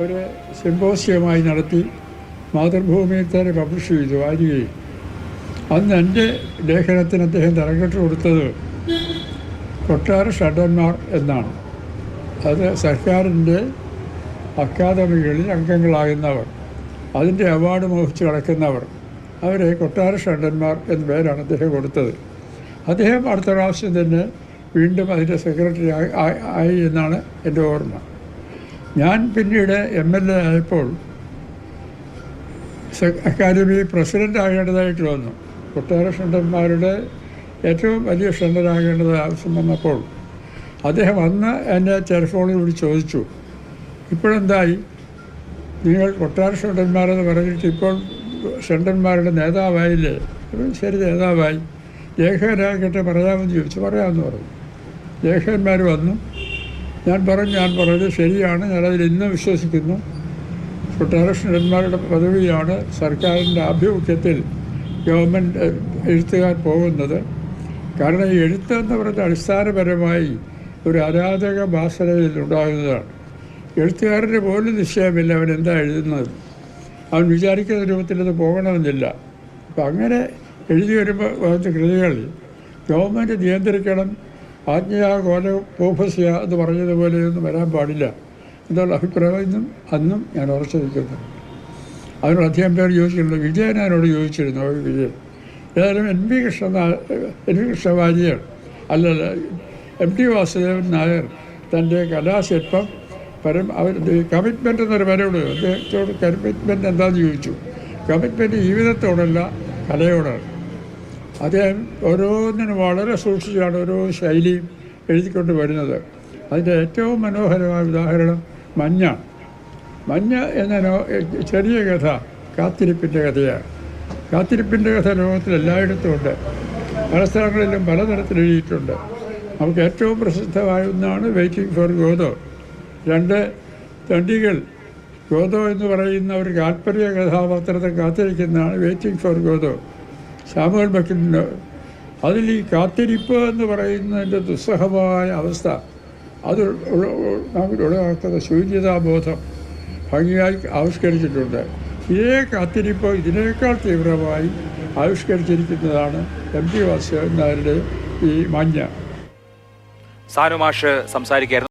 ഒരു സിംബോസിയമായി നടത്തി മാതൃഭൂമിയിൽ തന്നെ പബ്ലിഷ് ചെയ്തു വാരികയിൽ അന്ന് എന്റെ ലേഖനത്തിന് അദ്ദേഹം തലക്കെട്ട് കൊടുത്തത് കൊട്ടാര ഷഡന്മാർ എന്നാണ്. അത് സർക്കാരിന്റെ അക്കാദമികളിൽ അംഗങ്ങളാകുന്നവർ അതിന്റെ അവാർഡ് മോഹിച്ച് കിടക്കുന്നവർ അവരെ കൊട്ടാര ഷണ്ടന്മാർ എന്ന പേരാണ് അദ്ദേഹം കൊടുത്തത്. അദ്ദേഹം അടുത്ത പ്രാവശ്യം തന്നെ വീണ്ടും അതിന്റെ സെക്രട്ടറി ആയി- എന്നാണ് എന്റെ ഓർമ്മ. ഞാൻ പിന്നീട് എം എൽ എ ആയപ്പോൾ അക്കാദമി പ്രസിഡന്റ് ആകേണ്ടതായിട്ട് വന്നു. കൊട്ടാര ഷണ്ടന്മാരുടെ ഏറ്റവും വലിയ ഷണ്ടനാകേണ്ടത് ആവശ്യം വന്നപ്പോൾ അദ്ദേഹം അന്ന് എന്നെ ടെലിഫോണിൽ വിളിച്ച് ചോദിച്ചു. ഇപ്പോഴെന്തായി? നിങ്ങൾ കൊട്ടാര ഷണ്ടന്മാരെന്ന് പറഞ്ഞിട്ട് ഇപ്പോൾ ഷണ്ടന്മാരുടെ നേതാവായില്ലേ? ശരി നേതാവായി. ലേഖകരാകട്ടെ പറയാമെന്ന് ചോദിച്ചു. പറയാമെന്ന് പറഞ്ഞു. ലേഖകന്മാർ വന്നു. ഞാൻ പറഞ്ഞു ഞാൻ പറഞ്ഞത് ശരിയാണ്. ഞാനതിൽ ഇന്നും വിശ്വസിക്കുന്നു. കൊട്ടാര ഷണ്ടന്മാരുടെ പദവിയാണ് സർക്കാരിന്റെ ആഭിമുഖ്യത്തിൽ ഗവൺമെന്റ് എഴുത്തുകാർ പോകുന്നത്. കാരണം ഈ എഴുത്ത് എന്ന് പറയുന്നത് അടിസ്ഥാനപരമായി ഒരു അരാജക ഭാഷയിൽ ഉണ്ടാകുന്നതാണ്. എഴുത്തുകാരന്റെ പോലും നിശ്ചയമില്ല അവൻ എന്താ എഴുതുന്നത്. അവൻ വിചാരിക്കുന്ന രൂപത്തിൽ അത് പോകണമെന്നില്ല. അപ്പം അങ്ങനെ എഴുതി വരുമ്പോൾ കൃതികൾ ഗവൺമെന്റ് നിയന്ത്രിക്കണം ആജ്ഞയാ കോല പോഫസ്യ എന്ന് പറഞ്ഞതുപോലെയൊന്നും വരാൻ പാടില്ല എന്നുള്ള അഭിപ്രായം ഇന്നും അന്നും ഞാൻ ഉറച്ചു നിൽക്കുന്നു അതിനോട് അധികം പേർ ചോദിച്ചിട്ടുണ്ട്. വിജയൻ എന്നോട് ചോദിച്ചിരുന്നു? ഓ വിജയൻ. ഏതായാലും N V Krishna N V Krishnavariyar അല്ലല്ല എം ടി വാസുദേവൻ നായർ തന്റെ കലാശില്പം പരം അവർ കമ്മിറ്റ്മെന്റ് എന്നൊരു പരമുണ്ട് അദ്ദേഹത്തോട് കമ്മിറ്റ്മെന്റ് എന്താണെന്ന് ചോദിച്ചു. കമ്മിറ്റ്മെന്റ് ജീവിതത്തോടല്ല കലയോടാണ്. അദ്ദേഹം ഓരോന്നിനും വളരെ സൂക്ഷിച്ചാണ് ഓരോ ശൈലിയും എഴുതിക്കൊണ്ട് വരുന്നത്. അതിന്റെ ഏറ്റവും മനോഹരമായ ഉദാഹരണം മഞ്ഞ. മഞ്ഞ എന്ന ചെറിയ കഥ കാത്തിരിപ്പിന്റെ കഥയാണ്. കാത്തിരിപ്പിന്റെ കഥ ലോകത്തിൽ എല്ലായിടത്തും ഉണ്ട്. പല സ്ഥലങ്ങളിലും പലതരത്തിൽ എഴുതിയിട്ടുണ്ട്. നമുക്ക് ഏറ്റവും പ്രസിദ്ധമായ ഒന്നാണ് വെയിറ്റിംഗ് ഫോർ ഗോതോ രണ്ട് തണ്ടികൾ. ഗോതോ എന്ന് പറയുന്ന ഒരു താല്പര്യ കഥാപാത്രത്തെ കാത്തിരിക്കുന്നതാണ് വെയിറ്റിംഗ് ഫോർ ഗോതോ സാമുവൽ ബക്കിന്റെ അതിൽ ഈ കാത്തിരിപ്പ് എന്ന് പറയുന്നതിന്റെ ദുസ്സഹമായ അവസ്ഥ. അത് ഉളവാക്കുന്ന ശൂന്യതാബോധം ഭംഗിയായി ആവിഷ്കരിച്ചിട്ടുണ്ട്. ഇതേ കാത്തിരിപ്പ് ഇതിനേക്കാൾ തീവ്രമായി ആവിഷ്കരിച്ചിരിക്കുന്നതാണ് എം ടി വാസുദേവൻ നായരുടെ ഈ മഞ്ഞ സാനുമാഷ് സംസാരിക്കുകയായിരുന്നു.